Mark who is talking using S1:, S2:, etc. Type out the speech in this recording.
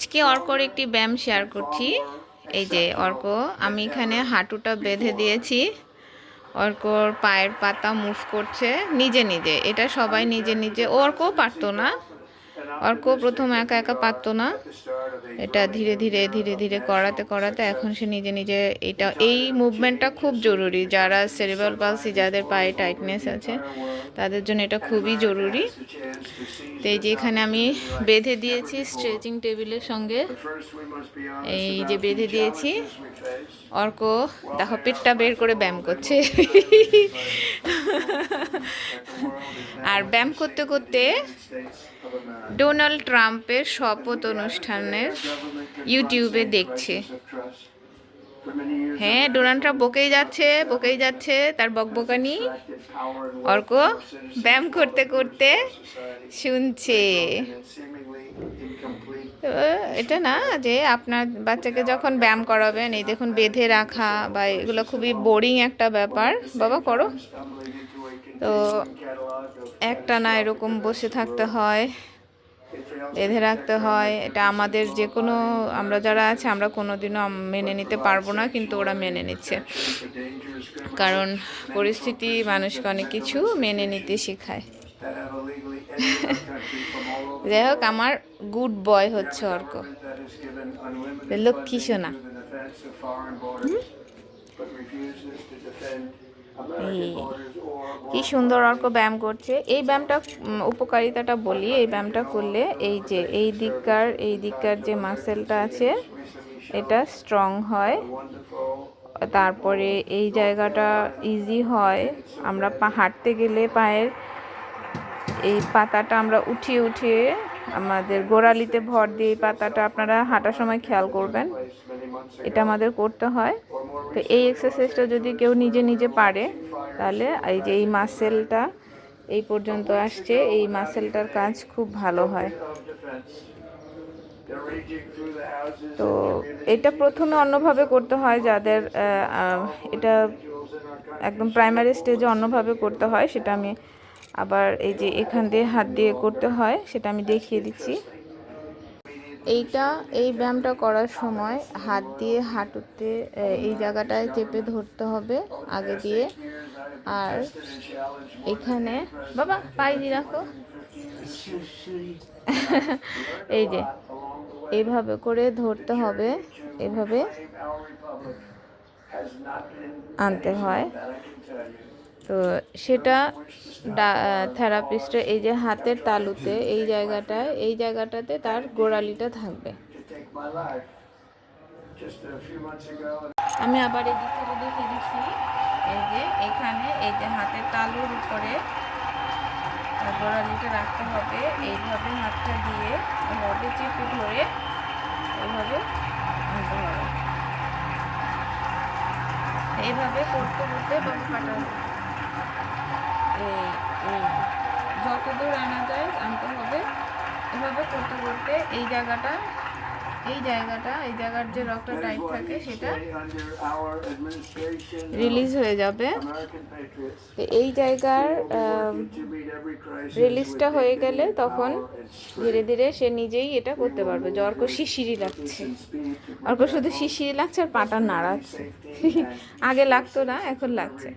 S1: আজকে অর্কর একটি ব্যায়াম শেয়ার করছি। এই যে অর্ক, আমি এখানে হাঁটুটা বেঁধে দিয়েছি। অর্কর পায়ের পাতা মুভ করছে নিজে নিজে। এটা সবাই নিজে নিজে, অর্কও পারতো না। অর্ক প্রথম একা একা পারতো না। এটা ধীরে ধীরে ধীরে ধীরে করাতে করাতে এখন সে নিজে নিজে এটা, এই মুভমেন্টটা খুব জরুরি। যারা সেরিবাল পালসি যাদের পায়ে টাইটনেস আছে, তাদের জন্য এটা খুবই জরুরি। তো এই যে এখানে আমি বেঁধে দিয়েছি স্ট্রেচিং টেবিলের সঙ্গে। এই যে বেঁধে দিয়েছি। অর্ক, দেখো পেটটা বের করে ব্যায়াম করছে। আর ব্যায়াম করতে করতে ডোনাল্ড ট্রাম্পের শপথ অনুষ্ঠানের ইউটিউবে দেখছে। হ্যাঁ ডোনাল্ড ট্রাম্প বকেই যাচ্ছে বকেই যাচ্ছে, তার বকবকানি। অর্ক, ব্যায়াম করতে করতে শুনছে। এটা না যে আপনার বাচ্চাকে যখন ব্যায়াম করাবেন, এই দেখুন বেঁধে রাখা বা এগুলো খুবই বোরিং একটা ব্যাপার। বাবা, করো। তো একটা না এরকম বসে থাকতে হয়, বেঁধে রাখতে হয়। এটা আমাদের যে কোনো আমরা যারা আছে, আমরা কোনো দিনও মেনে নিতে পারব না, কিন্তু ওরা মেনে নিচ্ছে। কারণ পরিস্থিতি মানুষকে অনেক কিছু মেনে নিতে শেখায়। যাই হোক আমার গুড বয় হচ্ছে অর্ক। লক্ষ্মী সোনা। এই কি সুন্দর অর্ক ব্যায়াম করছে। এই ব্যায়ামটা উপকারিতাটা বলি। এই ব্যায়ামটা করলে এই যে এই দিককার এই দিককার যে মাসেলটা আছে এটা স্ট্রং হয়। তারপরে এই জায়গাটা ইজি হয়। আমরা পা হাঁটতে গেলে পায়ের এই পাতাটা আমরা উঠিয়ে উঠিয়ে আমাদের গোড়ালিতে ভর দিয়ে এই পাতাটা আপনারা হাঁটার সময় খেয়াল করবেন। এটা আমাদের করতে হয়। তো এই এক্সারসাইজটা যদি কেউ নিজে নিজে পারে, তাহলে এই যে এই মাসেলটা এই পর্যন্ত আসছে, এই মাসেলটার কাজ খুব ভালো হয়। তো এটা প্রথমে অন্যভাবে করতে হয় যাদের এটা একদম প্রাইমারি স্টেজে অন্যভাবে করতে হয়, সেটা আমি আবার এই যে এখান দিয়ে হাত দিয়ে করতে হয়, সেটা আমি দেখিয়ে দিচ্ছি। এইটা, এই ব্যায়ামটা করার সময় হাত দিয়ে হাঁটুতে এই জায়গাটায় চেপে ধরতে হবে আগে দিয়ে। আর এখানে, বাবা পাই দিয়ে রাখো। এই যে এইভাবে করে ধরতে হবে, এভাবে আনতে হয়। তো সেটা থেরাপিস্টের এই যে হাতের তালুতে এই জায়গাটায়, এই জায়গাটাতে তার গোড়ালিটা থাকবে। আমি আবার এই দিক থেকে দেখে দিচ্ছি। এই যে এখানে, এই যে হাতের তালুর উপরে গোড়ালিটা রাখতে হবে। এইভাবে হাতটা দিয়ে এভাবে চেপে ধরে এইভাবে আনতে হবে। এইভাবে করতে করতে বাবু কাটা এই আনা যায় আনতে হবে। এভাবে করতে করতে এই জায়গাটা এই জায়গাটা এই জায়গার যে রক্ত টাইট থাকে সেটা রিলিজ হয়ে যাবে। এই জায়গার রিলিজটা হয়ে গেলে তখন ধীরে ধীরে সে নিজেই এটা করতে পারবে। যে অর্ক শিশিরি লাগছে। অর্ক শুধু শিশিরি লাগছে আর পাটা নাড়াচ্ছে। আগে লাগতো না এখন লাগছে।